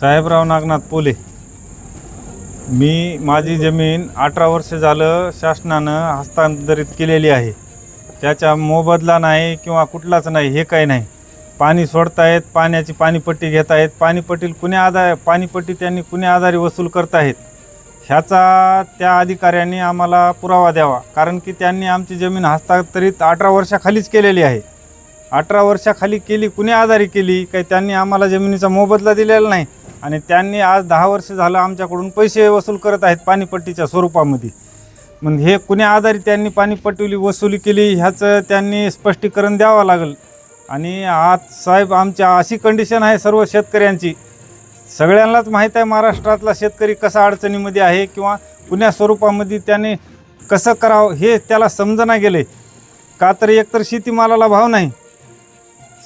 साहेबराव नागनाथ पोले. मी माझी जमीन अठरा वर्ष झालं शासनानं हस्तांतरित केलेली आहे. त्याचा मोबदला नाही किंवा कुठलाच नाही हे काही नाही. पाणी सोडतायत पाण्याची पाणीपट्टी घेत आहेत पाणीपट्टी कुण्या आधार पाणीपट्टी त्यांनी कुण्या आधारे वसूल करतायत? ह्याचा त्या अधिकाऱ्यांनी आम्हाला पुरावा द्यावा कारण की त्यांनी आमची जमीन हस्तांतरित अठरा वर्षाखालीच केलेली आहे. अठरा वर्षाखाली केली कुण्या आधारे केली काही त्यांनी आम्हाला जमिनीचा मोबदला दिलेला नाही. आणि त्यांनी आज दहा वर्ष झालं आमच्याकडून पैसे वसूल करत आहेत पाणीपट्टीच्या स्वरूपामध्ये. मग हे कुण्या आधारे त्यांनी पाणीपट्टी वसुली केली ह्याचं त्यांनी स्पष्टीकरण द्यावं लागेल. आणि आज साहेब आमच्या अशी कंडिशन आहे सर्व शेतकऱ्यांची. सगळ्यांनाच माहीत आहे महाराष्ट्रातला शेतकरी कसा अडचणीमध्ये आहे किंवा कुण्या स्वरूपामध्ये त्याने कसं करावं हे त्याला समजना गेले का तर एकतर शेतीमालाला भाव नाही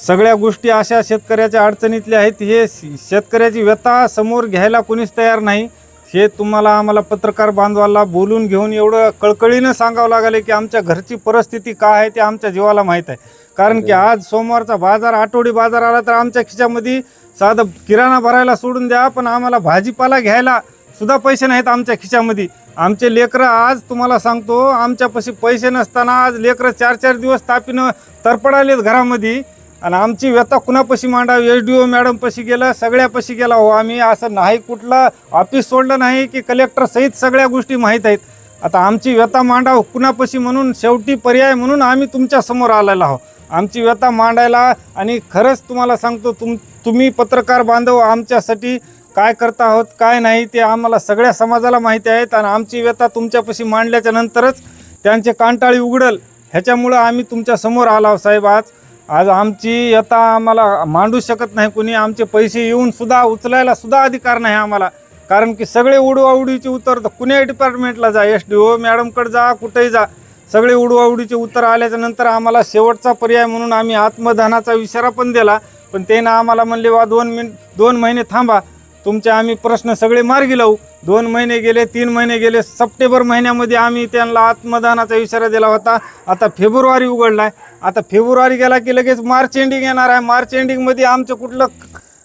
सगळ्या गोष्टी अशा शेतकऱ्याच्या अडचणीतल्या आहेत. हे शेतकऱ्याची व्यथा समोर घ्यायला कोणीच तयार नाही. हे तुम्हाला आम्हाला पत्रकार बांधवाला बोलून घेऊन एवढं कळकळीनं सांगावं लागले की आमच्या घरची परिस्थिती काय आहे ते आमच्या जीवाला माहीत आहे. कारण की आज सोमवारचा बाजार आठवडी बाजार आला तर आमच्या खिशामध्ये साधं किराणा भरायला सोडून द्या पण आम्हाला भाजीपाला घ्यायला सुद्धा पैसे नाहीत आमच्या खिशामध्ये. आमचे लेकरं आज तुम्हाला सांगतो आमच्यापाशी पैसे नसताना आज लेकरं चार चार दिवस तापीनं तरपडालेत घरामध्ये. आणि आमची व्यथा कुणापाशी मांडावी? एस डी ओ मॅडमपाशी गेलं सगळ्यापाशी गेला. हो आम्ही असं नाही कुठलं ऑफिस सोडलं नाही की कलेक्टर सहित सगळ्या गोष्टी माहीत आहेत. आता आमची व्यथा मांडाव कुणापाशी म्हणून? शेवटी पर्याय म्हणून आम्ही तुमच्यासमोर आलेलो आहोत. आमची व्यथा मांडायला आणि खरंच तुम्हाला सांगतो तुम तुम्ही पत्रकार बांधव आमच्यासाठी काय करता आहोत काय नाही ते आम्हाला सगळ्या समाजाला माहिती आहेत आणि आमची व्यथा तुमच्यापाशी मांडल्याच्या नंतरच त्यांचे कांटाळी उघडल. ह्याच्यामुळं आम्ही तुमच्यासमोर आलो साहेब आज. आज आमची आता आम्हाला मांडू शकत नाही कुणी. आमचे पैसे येऊन सुद्धा उचलायला सुद्धा अधिकार नाही आम्हाला. कारण की सगळे उडवाउडीचे उत्तर तर कुण्याही डिपार्टमेंटला जा एस डी ओ मॅडमकडे जा कुठेही जा. सगळे उडवाउडीचे उत्तर आल्याच्यानंतर आम्हाला शेवटचा पर्याय म्हणून आम्ही आत्मदानाचा इशारा पण दिला. पण त्यानं आम्हाला म्हणले वा दोन मिन दोन महिने थांबा. तुमचे आम्ही प्रश्न सगळे मार्गी लावू. दोन महिने गेले तीन महिने गेले. सप्टेंबर महिन्यामध्ये आम्ही त्यांना आत्मदानाचा इशारा दिला होता. आता फेब्रुवारी उघडला आहे आता फेब्रुवारी गेला की लगेच मार्च एंडिंग येणार आहे. मार्च एंडिंगमध्ये आमचं कुठलं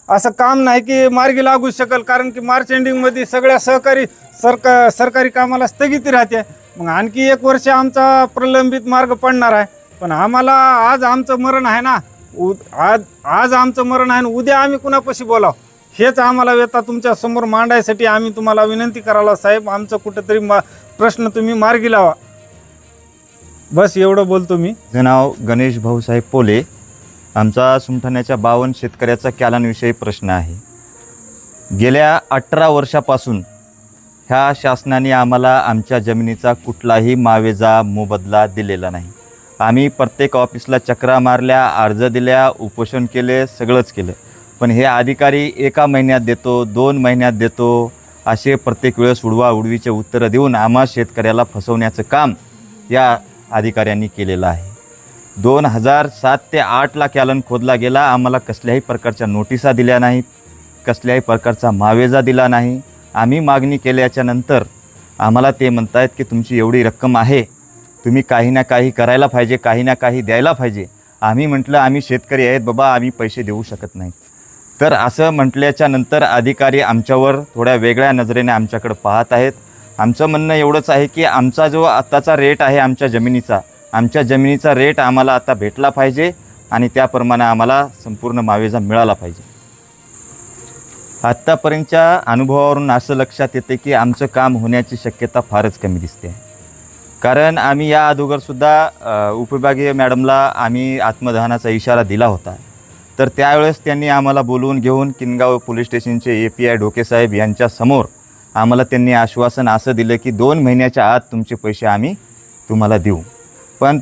असं काम नाही की मार्गी लागू शकेल कारण की मार्च एंडिंगमध्ये सगळ्या सहकारी सरका सरकारी कामाला स्थगिती राहते. मग आणखी एक वर्ष आमचा प्रलंबित मार्ग पडणार आहे. पण आम्हाला आज आमचं मरण आहे ना उ आज आज आमचं मरण आहे आणि उद्या आम्ही कुणापाशी बोलाव? हेच आम्हाला व्यथा तुमच्यासमोर मांडायसाठी आम्ही तुम्हाला विनंती करायला साहेब आमचं कुठंतरी मा प्रश्न तुम्ही मार्गी लावा. बस एवढं बोलतो मी. माझं नाव गणेश भाऊसाहेब पोले. आमचा सुमठाण्याच्या बावन्न शेतकऱ्याचा कॅलांविषयी प्रश्न आहे. गेल्या अठरा वर्षापासून ह्या शासनाने आम्हाला आमच्या जमिनीचा कुठलाही मावेजा मोबदला दिलेला नाही. आम्ही प्रत्येक ऑफिसला चक्रा मारल्या अर्ज दिल्या उपोषण केले सगळंच केलं. पण हे अधिकारी एका महिन्यात देतो दोन महिन्यात देतो असे प्रत्येक वेळेस उडवा उडवीचे उत्तरं देऊन आम्हा शेतकऱ्याला फसवण्याचं काम या अधिकाऱ्यांनी केलेलं आहे. दोन हजार सात ते आठला कॅलन खोदला गेला. आम्हाला कसल्याही प्रकारच्या नोटिसा दिल्या नाहीत. कसल्याही प्रकारचा मावेजा दिला नाही. आम्ही मागणी केल्याच्यानंतर आम्हाला ते म्हणतायत की तुमची एवढी रक्कम आहे. तुम्ही काही ना काही करायला पाहिजे काही ना काही द्यायला पाहिजे. आम्ही म्हटलं आम्ही शेतकरी आहेत बाबा आम्ही पैसे देऊ शकत नाही तर असं म्हटल्याच्या नंतर अधिकारी आमच्यावर थोड्या वेगळ्या नजरेने आमच्याकडं पाहत आहेत. आमचं म्हणणं एवढंच आहे की आमचा जो आत्ताचा रेट आहे आमच्या जमिनीचा आमच्या जमिनीचा रेट आम्हाला आता भेटला पाहिजे आणि त्याप्रमाणे आम्हाला संपूर्ण मावेजा मिळाला पाहिजे. आत्तापर्यंतच्या अनुभवावरून असं लक्षात येते की आमचं काम होण्याची शक्यता फारच कमी दिसते. कारण आम्ही या अगोदरसुद्धा उपविभागीय मॅडमला आम्ही आत्मदहनाचा इशारा दिला होता. तर त्यावेळेस त्यांनी आम्हाला बोलवून घेऊन किनगाव पोलीस स्टेशनचे ए पी आय ढोकेसाहेब यांच्यासमोर आम्हाला त्यांनी आश्वासन असं दिलं की दोन महिन्याच्या आत तुमचे पैसे आम्ही तुम्हाला देऊ. पण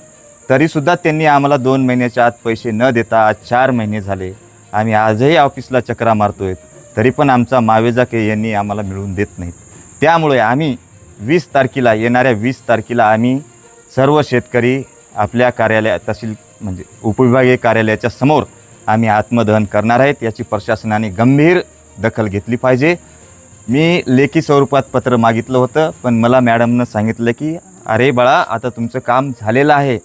तरीसुद्धा त्यांनी आम्हाला दोन महिन्याच्या आत पैसे न देता आज चार महिने झाले. आम्ही आजही ऑफिसला चक्रा आहेत तरी पण आमचा मावेजा के यांनी आम्हाला मिळवून देत नाहीत. त्यामुळे आम्ही वीस तारखेला येणाऱ्या वीस तारखेला आम्ही सर्व शेतकरी आपल्या कार्यालय तहसील म्हणजे उपविभागीय कार्यालयाच्या समोर आम्ही आत्मदहन करणार आहेत. याची प्रशासनाने गंभीर दखल घेतली पाहिजे. मी लेखी स्वरूपात पत्र मागितलं होतं पण मला मॅडमनं सांगितलं की अरे बाळा आता तुमचं काम झालेलं आहे.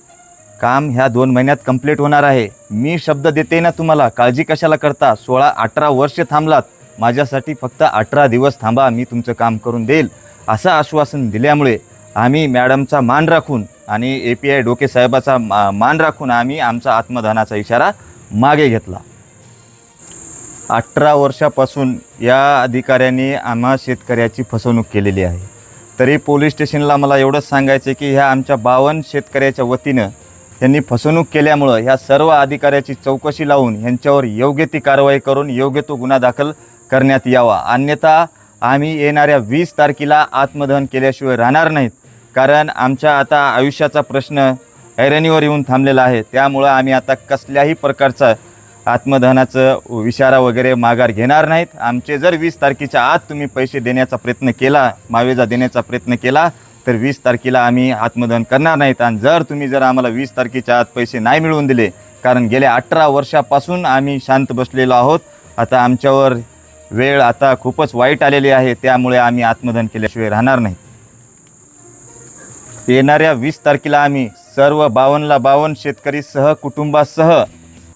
काम ह्या दोन महिन्यात कंप्लीट होणार आहे. मी शब्द देते ना तुम्हाला काळजी कशाला करता? सोळा अठरा वर्ष थांबलात. माझ्यासाठी फक्त अठरा दिवस थांबा मी तुमचं काम करून देईल. असं आश्वासन दिल्यामुळे आम्ही मॅडमचा मान राखून आणि ए पी आय डोके साहेबाचा मा- मान राखून आम्ही आमचा आत्मदानाचा इशारा मागे घेतला. अठरा वर्षापासून या अधिकाऱ्यांनी आम्हा शेतकऱ्याची फसवणूक केलेली आहे. तरी पोलीस स्टेशनला मला एवढंच सांगायचं की ह्या आमच्या बावन्न शेतकऱ्याच्या वतीनं त्यांनी फसवणूक केल्यामुळं ह्या सर्व अधिकाऱ्याची चौकशी लावून ह्यांच्यावर योग्य ती कारवाई करून योग्य तो गुन्हा दाखल करण्यात यावा. अन्यथा आम्ही येणाऱ्या वीस तारखेला आत्मदहन केल्याशिवाय राहणार नाहीत. कारण आमच्या आता आयुष्याचा प्रश्न ऐरणीवर येऊन थांबलेला आहे. त्यामुळं आम्ही आता कसल्याही प्रकारचा आत्मदहनाचं विचारा वगैरे माघार घेणार नाहीत. आमचे जर वीस तारखेच्या आत तुम्ही पैसे देण्याचा प्रयत्न केला मावेजा देण्याचा प्रयत्न केला तर वीस तारखेला आम्ही आत्मदहन करणार नाहीत. आणि जर तुम्ही जर आम्हाला वीस तारखेच्या आत पैसे नाही मिळवून दिले कारण गेल्या अठरा वर्षापासून आम्ही शांत बसलेलो आहोत. आता आमच्यावर वेळ आता खूपच वाईट आलेली आहे त्यामुळे आम्ही आत्मदहन केल्याशिवाय राहणार नाही. येणाऱ्या वीस तारखेला आम्ही सर्व बावनला बावन्न शेतकरी सह कुटुंबासह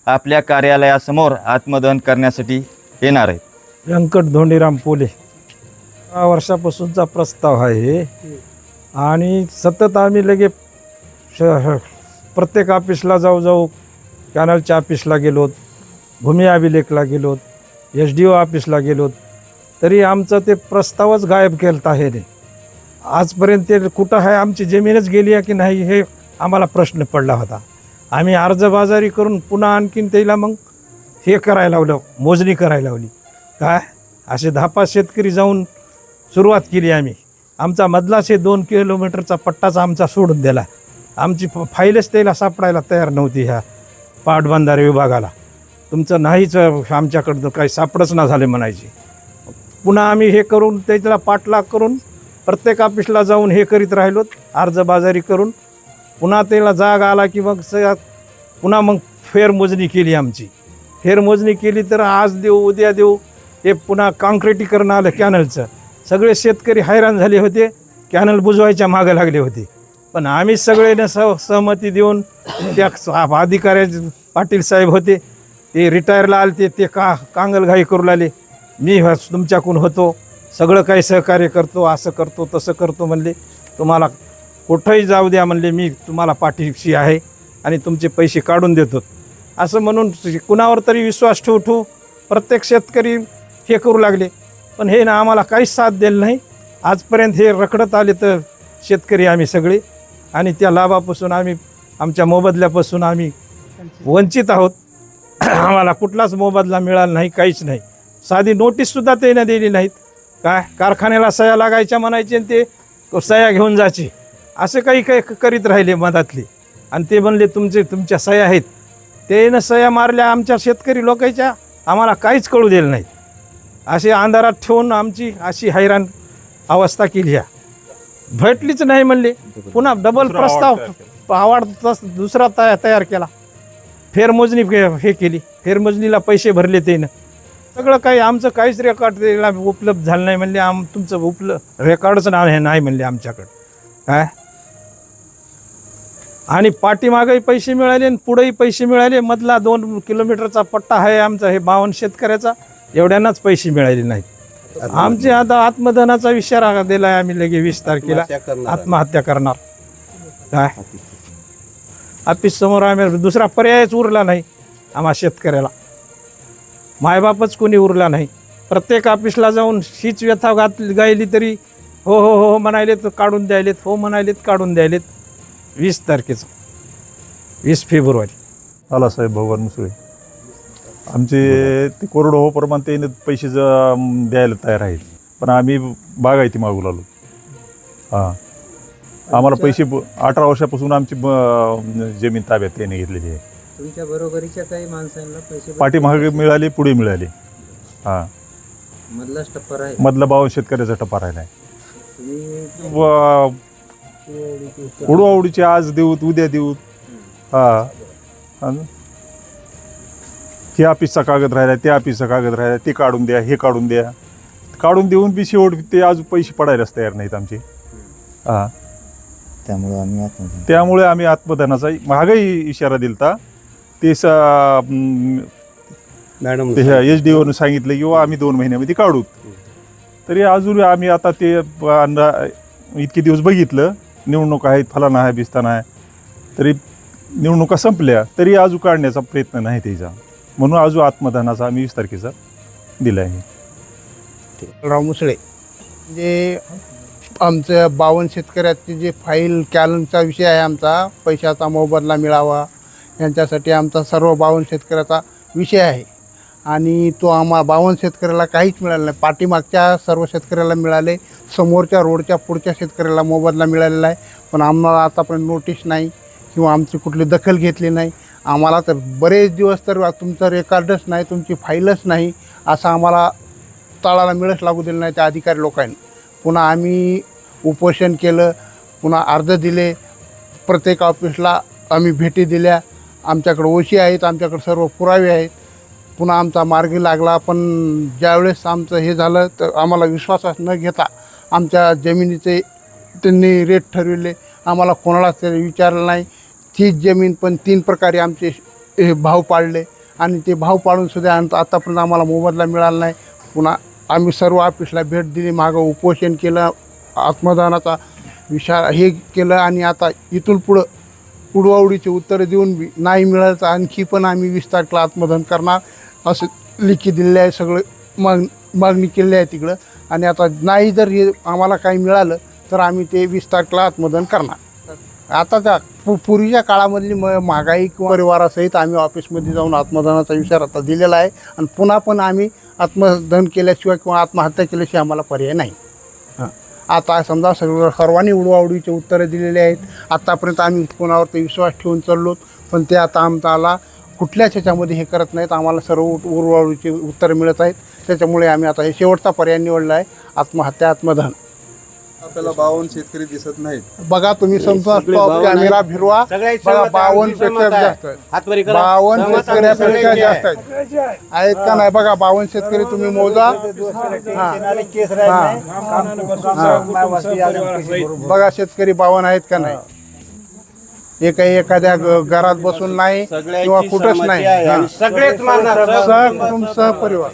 आपल्या कार्यालयासमोर आत्मदहन करण्यासाठी येणार आहेत. व्यंकट धोंडीराम पोले दहा वर्षापासूनचा प्रस्ताव आहे. आणि सतत आम्ही लगे श प्रत्येक ऑफिसला जाऊ जाऊ कॅनलच्या ऑफिसला गेलोत भूमी अभिलेखला गेलोत एस डी ओ ऑफिसला गेलोत. तरी आमचं ते प्रस्तावच गायब केलं आहे ते आजपर्यंत ते कुठं आहे आमची जमीनच गेली आहे की नाही हे आम्हाला प्रश्न पडला होता. आम्ही अर्जबाजारी करून पुन्हा आणखीन त्याला मग हे करायला लावलं मोजणी करायला लावली. काय? असे दहा पाच शेतकरी जाऊन सुरुवात केली आम्ही. आमचा मधलाच दोन किलोमीटरचा पट्टाचा आमचा सोडून दिला. आमची फ- फाईलच त्याला सापडायला तयार नव्हती ह्या पाटबंधारे विभागाला. तुमचं नाहीच आमच्याकडं काही सापडच ना झाले म्हणायचे. पुन्हा आम्ही हे करून त्याला पाठलाग करून प्रत्येक ऑफिसला जाऊन हे करीत राहिलोत अर्जबाजारी करून पुन्हा त्याला जाग आला की मग सगळ्यात पुन्हा मग फेरमोजणी केली आमची. फेरमोजणी केली तर आज देऊ उद्या देऊ हे पुन्हा काँक्रिटीकरण आलं कॅनलचं. सगळे शेतकरी हैराण झाले होते कॅनल बुजवायच्या मागं लागले होते. पण आम्ही सगळ्यांना स सहमती देऊन त्या अधिकाऱ्या अधिकाऱ्याचे पाटील साहेब होते ते रिटायरला आले ते ते का कांगलघाई करू लागले. मी तुमच्याकडून होतो सगळं काही सहकार्य करतो असं करतो तसं करतो म्हणले. तुम्हाला कुठंही जाऊ द्या म्हणले मी तुम्हाला पाठीशी आहे आणि तुमचे पैसे काढून देतो. असं म्हणून कुणावर तरी विश्वास ठेवू प्रत्येक शेतकरी हे करू लागले. पण हे ना आम्हाला काहीच साथ दिलं नाही. आजपर्यंत हे रखडत आले तर शेतकरी आम्ही सगळे आणि त्या लाभापासून आम्ही आमच्या मोबदल्यापासून आम्ही वंचित आहोत. आम्हाला कुठलाच मोबदला मिळाला नाही काहीच नाही. साधी नोटीससुद्धा त्यानं दिली नाहीत. काय? कारखान्याला सया लागायच्या म्हणायचे आणि ते सह्या घेऊन जायची. असे काही काही करीत राहिले मधातले. आणि ते म्हणले तुमचे तुमच्या सह्या आहेत. त्यानं सह्या मारल्या आमच्या शेतकरी लोकांच्या आम्हाला काहीच कळू दिलं नाही. असे अंधारात ठेवून आमची अशी हैराण अवस्था केली ह्या भेटलीच नाही म्हणले. पुन्हा डबल प्रस्ताव आवाड दुसरा तया तयार केला. फेरमोजणी के- हे केली. फेरमोजणीला पैसे भरले त्यानं. सगळं काही आमचं काहीच रेकॉर्ड त्याला उपलब्ध झालं नाही म्हणले. आम तुमचं उपलब्ध रेकॉर्डच नाही म्हणले आमच्याकडं. काय? आणि पाठीमागही पैसे मिळाले आणि पुढेही पैसे मिळाले. मधला दोन किलोमीटरचा पट्टा आहे आमचा हे बावन्न शेतकऱ्याचा. एवढ्यांनाच पैसे मिळाले नाहीत. आमचे आता आत्मदनाचा विचार दिला आहे आम्ही लगे वीस तारखेला. आत्महत्या करणार. काय? ऑफिस समोर आम्ही दुसरा पर्यायच उरला नाही आम्हा शेतकऱ्याला. मायबापच कोणी उरला नाही. प्रत्येक ऑफिसला जाऊन हीच व्यथा गात गायली तरी हो हो हो हो म्हणायलेत काढून द्यायलेत हो म्हणायलेत काढून द्यायलेत. वीस तारखेचं. वीस फेब्रुवारी. आलासाहेब भगवान मुसळे आमचे ते कोरडं हो प्रमाणे ते पैसे ज द्यायला तयार आहेत. पण आम्ही बागायती मागू लागलो. हां. आम्हाला पैसे ब- अठरा वर्षापासून आमची ब- जमीन ताब्यात त्याने घेतलेली आहे. तुमच्या बरोबरीच्या काही माणसांना पैसे पाठीमागे मिळाले पुढे मिळाले. हां. मधलाच टप्पा आहे मधला बावन शेतकऱ्याचा टप्पा राहिला आहे. तुम्ही व- उडवाउडीचे आज देऊत उद्या देऊत. हां. हे ऑफिसचा कागद राहिला त्या ऑफिसचा कागद राहिला ते काढून द्या हे काढून द्या. काढून देऊन बी शेवट ते अजून पैसे पडायलाच तयार नाहीत आमचे. हां. त्यामुळे आम्ही त्यामुळे आम्ही आत्मदानाचा मागही इशारा दिलता. ते स मॅडम एच डीवरून सांगितलं किंवा आम्ही दोन महिन्यामध्ये काढू तरी अजून आम्ही आता ते इतके दिवस बघितलं. निवडणूक आहेत फलाना आहे बिस्ताना आहे तरी निवडणुका संपल्या तरी अजून काढण्याचा प्रयत्न नाही त्याचा. म्हणून आजू आत्मदानाचा आम्ही वीस तारखेचा दिला आहे. राव मुसळे जे आमच्या बावन्न शेतकऱ्याची जे फाईल कॅलनचा विषय आहे आमचा पैशाचा मोबदला मिळावा यांच्यासाठी आमचा सर्व बावन्न शेतकऱ्याचा विषय आहे. आणि तो आम्हा बावन्न शेतकऱ्याला काहीच मिळालं नाही. पाठीमागच्या सर्व शेतकऱ्याला मिळाले. समोरच्या रोडच्या पुढच्या शेतकऱ्याला मोबदला मिळालेला आहे. पण आम्हाला आतापर्यंत नोटीस नाही किंवा आमची कुठली दखल घेतली नाही. आम्हाला तर बरेच दिवस तर तुमचं रेकॉर्डच नाही तुमची फाईलच नाही असं आम्हाला तळाला मिळच लागू दिलं नाही त्या अधिकारी लोकांनी. पुन्हा आम्ही उपोषण केलं पुन्हा अर्ज दिले. प्रत्येक ऑफिसला आम्ही भेटी दिल्या. आमच्याकडे ओशी आहेत आमच्याकडे सर्व पुरावे आहेत. पुन्हा आमचा मार्गी लागला. पण ज्यावेळेस आमचं हे झालं तर आम्हाला विश्वासात न घेता आमच्या जमिनीचे त्यांनी रेट ठरविले. आम्हाला कोणालाच ते विचारलं नाही. तीच जमीन पण तीन प्रकारे आमचे हे भाव पाडले. आणि ते भाव पाडून सुद्धा आम- आतापर्यंत आम्हाला मोबदला मिळाला नाही. पुन्हा आम्ही सर्व ऑफिसला भेट दिली मागं उपोषण केलं आत्मदानाचा विचार हे केलं. आणि आता इथून पुढं उडवाउडीचे उत्तरं देऊन बी नाही मिळालं तर आणखी पण आम्ही वीस तारखेला आत्मदान करणार. असं लिखी दिलेलं आहे सगळं माग मागणी केली आहे तिकडं. आणि आता नाही जर हे आम्हाला काही मिळालं तर आम्ही ते वीस तारखेला आत्मदान करणार. आता त्या पू पूर्वीच्या काळामधली म महागाई किंवा परिवारासहित आम्ही ऑफिसमध्ये जाऊन आत्मदानाचा विचार आता दिलेला आहे. आणि पुन्हा पण आम्ही आत्मदान केल्याशिवाय किंवा आत्महत्या केल्याशिवाय आम्हाला पर्याय नाही. हां. आता समजा सगळं सर्वांनी उडवाउडीचे उत्तरं दिलेले आहेत. आत्तापर्यंत आम्ही कोणावरती विश्वास ठेवून चाललो पण ते आता आमचा आम्हाला कुठल्याच ह्याच्यामध्ये हे करत नाहीत. आम्हाला सर्व उडवाउडीचे उत्तरं मिळत आहेत. त्याच्यामुळे आम्ही आता हे शेवटचा पर्याय निवडला आहे. आत्महत्या आत्मदान आपल्याला बावन्न शेतकरी दिसत नाहीत. बघा तुम्ही समजा सगळे stop बावन्न कॅमेरा फिरवा. सगळे बघा सहमत आहे, बावन्न सहमत पेक्षा आहे. जास्त आहेत. हातवरी करा. बावन्न सहमत शेतकऱ्यापेक्षा जास्त आहेत. आहेत का नाही? बघा बावन्न शेतकरी तुम्ही मोजा. बघा शेतकरी बावन्न आहेत का नाही? एकही एखाद्या ग- घरात बसून नाही किंवा कुठंच नाही. हां. सगळेच मानणार सहकुटुंब सहपरिवार.